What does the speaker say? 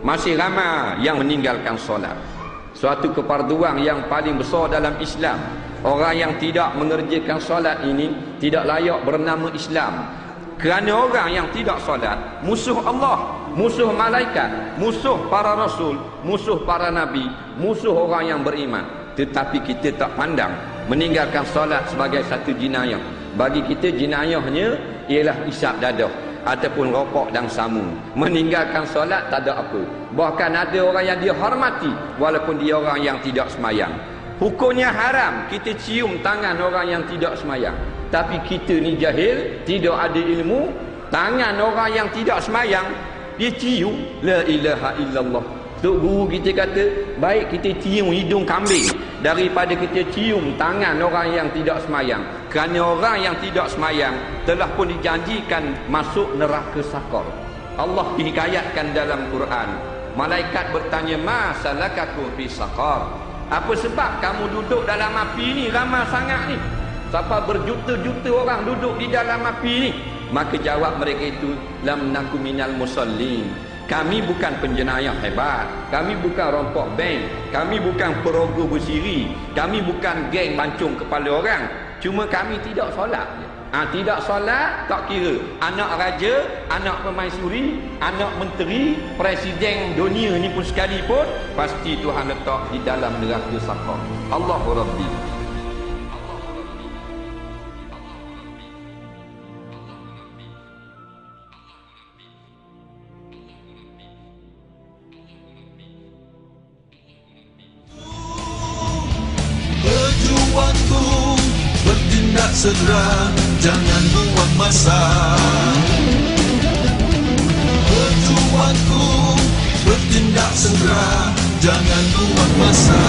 masih ramai yang meninggalkan solat. Suatu keparduan yang paling besar dalam Islam. Orang yang tidak mengerjakan solat ini tidak layak bernama Islam. Kerana orang yang tidak solat musuh Allah musuh malaikat musuh para rasul musuh para nabi musuh orang yang beriman. Tetapi kita tak pandang meninggalkan solat sebagai satu jenayah bagi kita jenayahnya ialah isap dadah ataupun rokok dan samun meninggalkan solat tak ada apa. Bahkan ada orang yang dia hormati walaupun dia orang yang tidak semayang. Hukumnya haram kita cium tangan orang yang tidak semayang. Tapi kita ni jahil tidak ada ilmu tangan orang yang tidak semayang dia cium la ilaha illallah Tok guru kita kata baik kita cium hidung kambing daripada kita cium tangan orang yang tidak semayang. Kerana orang yang tidak semayang telah pun dijanjikan masuk neraka sakar. Allah dihikayatkan dalam Quran malaikat bertanya ma salakakum fi sakar? Apa sebab kamu duduk dalam api ni? Ramai sangat ni. Sampai berjuta-juta orang duduk di dalam api ni? Maka jawab mereka itu lam naku minal musallin kami bukan penjenayah hebat. Kami bukan rompok bank. Kami bukan perogoh bersiri. Kami bukan geng bancung kepala orang. Cuma kami tidak solat ha, tidak solat tak kira. Anak raja anak pemaisuri anak menteri presiden dunia ni pun sekalipun pasti Tuhan letak di dalam neraka sakar Allahu Rabbi segera Jangan buang masa. Perjuangku bertindak segera Jangan buang masa